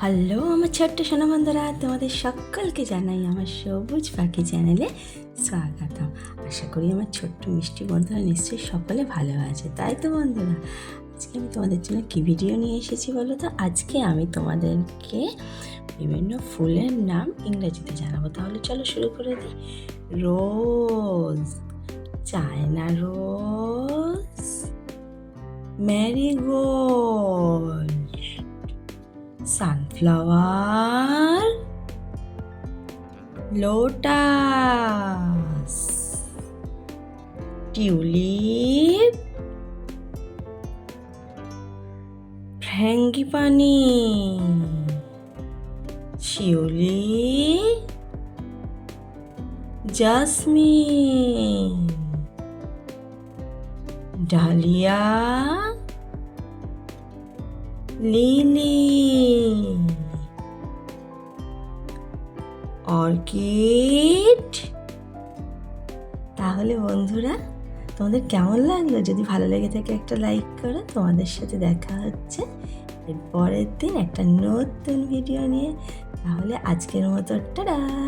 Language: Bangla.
হ্যালো, আমার ছোট্ট সোনা বন্ধুরা, তোমাদের সকলকে জানাই আমার সবুজ পাখি চ্যানেলে স্বাগতম। আশা করি আমার ছোট্ট মিষ্টি বন্ধুরা নিশ্চয়ই সকলে ভালো আছে, তাই তো বন্ধুরা? আজকে আমি তোমাদের জন্য কী ভিডিও নিয়ে এসেছি বলো তো? আজকে আমি তোমাদেরকে বিভিন্ন ফুলের নাম ইংরেজিতে জানাব। তাহলে চলো শুরু করে দিই। Rose, China rose, marigold. Sunflower lotus tulip frangipani শিউলি জাসমিন ডালিয়া লিলি। অর্কিড। তাহলে বন্ধুরা, তোমাদের কেমন লাগল? যদি ভালো লেগে থাকে একটা লাইক করো, তোমাদের সাথে দেখা হচ্ছে এর পরের দিন একটা নতুন ভিডিও নিয়ে। তাহলে আজকের মতো, টাটা!